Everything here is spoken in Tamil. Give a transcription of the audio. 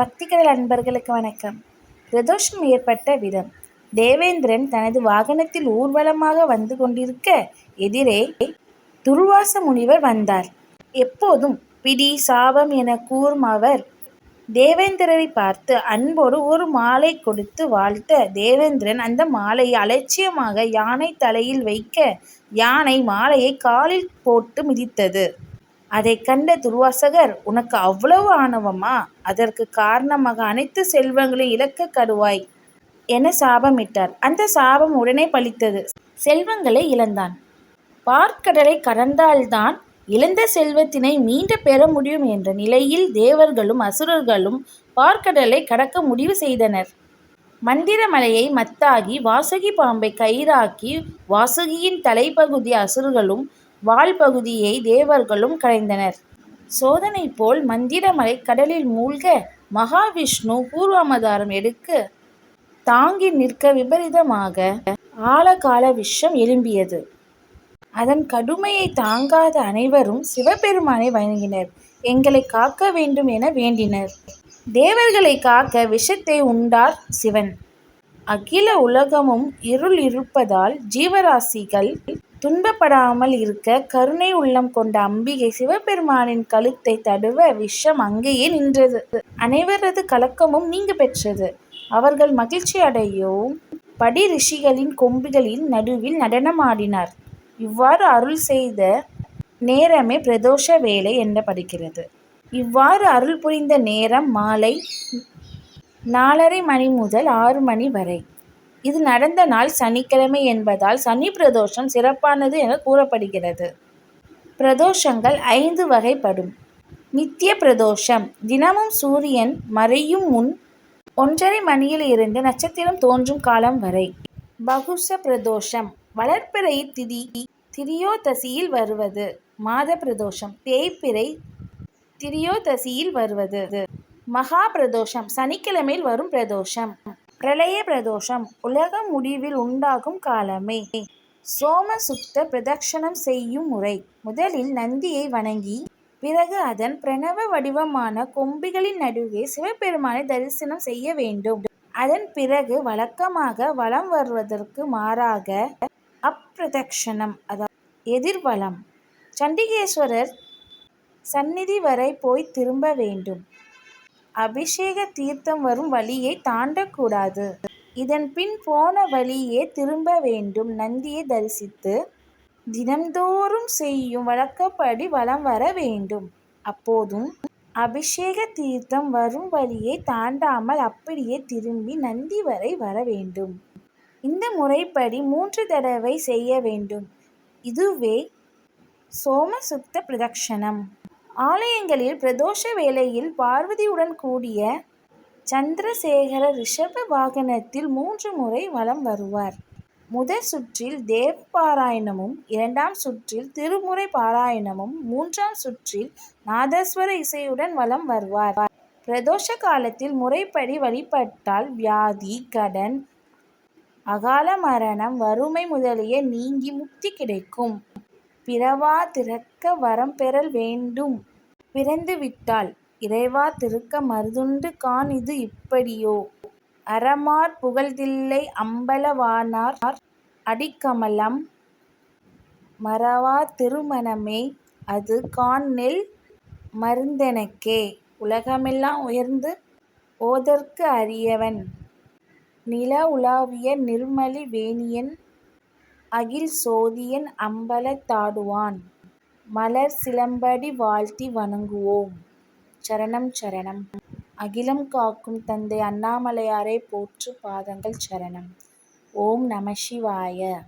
பக்திகள் அன்பர்களுக்கு வணக்கம். பிரதோஷம் ஏற்பட்ட விதம். தேவேந்திரன் தனது வாகனத்தில் ஊர்வலமாக வந்து கொண்டிருக்க எதிரே துர்வாச முனிவர் வந்தார். எப்போதும் பிடி சாபம் என கூறும் அவர் தேவேந்திரரை பார்த்து அன்போடு ஒரு மாலை கொடுத்து வாழ்த்த தேவேந்திரன் அந்த மாலையை அலட்சியமாக யானை தலையில் வைக்க யானை மாலையை காலில் போட்டு மிதித்தது. அதை கண்ட துர்வாசகர் உனக்கு அவ்வளவு ஆணவமா? அதற்கு காரணமாக அனைத்து செல்வங்களையும் இழக்க கடுவாய் என சாபமிட்டார். அந்த சாபம் உடனே பலித்தது. செல்வங்களை இழந்தான். பார்க்கடலை கடந்தால்தான் இழந்த செல்வத்தினை மீண்டு பெற முடியும் என்ற நிலையில் தேவர்களும் அசுரர்களும் பார்க்கடலை கடக்க முடிவு செய்தனர். மந்திரமலையை மத்தாகி வாசுகி பாம்பை கயிறாக்கி வாசுகியின் தலைப்பகுதி அசுரர்களும் வால் பகுதியை தேவர்களும் களைந்தனர். சோதனை போல் மந்திரமலை கடலில் மூழ்க மகாவிஷ்ணு பூர்வாமதாரம் எடுக்க தாங்கி நிற்க விபரீதமாக ஆழகால விஷம் எழும்பியது. அதன் கடுமையை தாங்காத அனைவரும் சிவபெருமானை வணங்கினர். எங்களை காக்க வேண்டும் என வேண்டினர். தேவர்களை காக்க விஷத்தை உண்டார் சிவன். அகில உலகமும் இருள் இருப்பதால் ஜீவராசிகள் துன்பப்படாமல் இருக்க கருணை உள்ளம் கொண்ட அம்பிகை சிவபெருமானின் கழுத்தை தடுவ விஷம் அங்கேயே நின்றது. அனைவரது கலக்கமும் நீங்க பெற்றது. அவர்கள் மகிழ்ச்சி அடையவும் படி ரிஷிகளின் கொம்புகளின் நடுவில் நடனமாடினார். இவ்வாறு அருள் செய்த நேரமே பிரதோஷ வேலை எண்ணப்படுகிறது இவ்வாறு அருள் புரிந்த நேரம் மாலை நாலரை மணி முதல் ஆறு மணி வரை. இது நடந்த நாள் சனிக்கிழமை என்பதால் சனி பிரதோஷம் சிறப்பானது என கூறப்படுகிறது. பிரதோஷங்கள் ஐந்து வகைப்படும். நித்திய பிரதோஷம் தினமும் சூரியன் மறையும் முன் ஒன்றரை மணியில் இருந்து நட்சத்திரம் தோன்றும் காலம் வரை. பகுஷ பிரதோஷம் வளர்ப்பிறை திதி திரியோதசியில் வருவது. மாத பிரதோஷம் தேய்பிறை திரியோதசியில் வருவது. மகா பிரதோஷம் சனிக்கிழமையில் வரும் பிரதோஷம். பிரளய பிரதோஷம் உலக முடிவில் உண்டாகும் காலமே. சோம சுத்த பிரதட்சணம் செய்யும் முறை. முதலில் நந்தியை வணங்கி பிறகு அதன் பிரணவ வடிவமான கொம்பிகளின் நடுவே சிவபெருமானை தரிசனம் செய்ய வேண்டும். அதன் பிறகு வழக்கமாக வலம் வருவதற்கு மாறாக அப்பிரதக்ஷணம் அதாவது எதிர்வலம் சண்டிகேஸ்வரர் சந்நிதி வரை போய் திரும்ப வேண்டும். அபிஷேக தீர்த்தம் வரும் வழியை தாண்டக்கூடாது. இதன் பின் போன வழியே திரும்ப வேண்டும். நந்தியை தரிசித்து தினம்தோறும் செய்யும் வழக்கப்படி வலம் வர வேண்டும். அப்போதும் அபிஷேக தீர்த்தம் வரும் வழியை தாண்டாமல் அப்படியே திரும்பி நந்தி வரை வர வேண்டும். இந்த முறைப்படி மூன்று தடவை செய்ய வேண்டும். இதுவே சோமசுத்த பிரதக்ஷணம் ஆலயங்களில் பிரதோஷ வேளையில் பார்வதியுடன் கூடிய சந்திரசேகர ரிஷப வாகனத்தில் மூன்று முறை வலம் வருவார். முதல் சுற்றில் தேவ பாராயணமும் இரண்டாம் சுற்றில் திருமுறை பாராயணமும் மூன்றாம் சுற்றில் நாதஸ்வர இசையுடன் வலம் வருவார். பிரதோஷ காலத்தில் முறைப்படி வழிபட்டால் வியாதி கடன் அகால மரணம் வறுமை முதலிய நீங்கி முக்தி கிடைக்கும். பிறவா திறக்க வரம் பெறல் வேண்டும். பிறந்து விட்டால் இறைவா திருக்க மருதுண்டு கான் இது இப்படியோ? அறமார் புகழ்தில்லை அம்பலவானார் அடிக்கமலம். மறவா திருமணமே அது கான் நெல் மருந்தெனக்கே. உலகமெல்லாம் உயர்ந்து ஓதற்கு அரியவன். நில உலாவிய நிர்மலி வேணியன் அகில் சோதியன் அம்பலத் தாடுவான். மலர் சிலம்படி வாழ்த்தி வணங்குவோம். சரணம் சரணம். அகிலம் காக்கும் தந்தை அண்ணாமலையாரை போற்று பாதங்கள் சரணம். ஓம் நம சிவாய.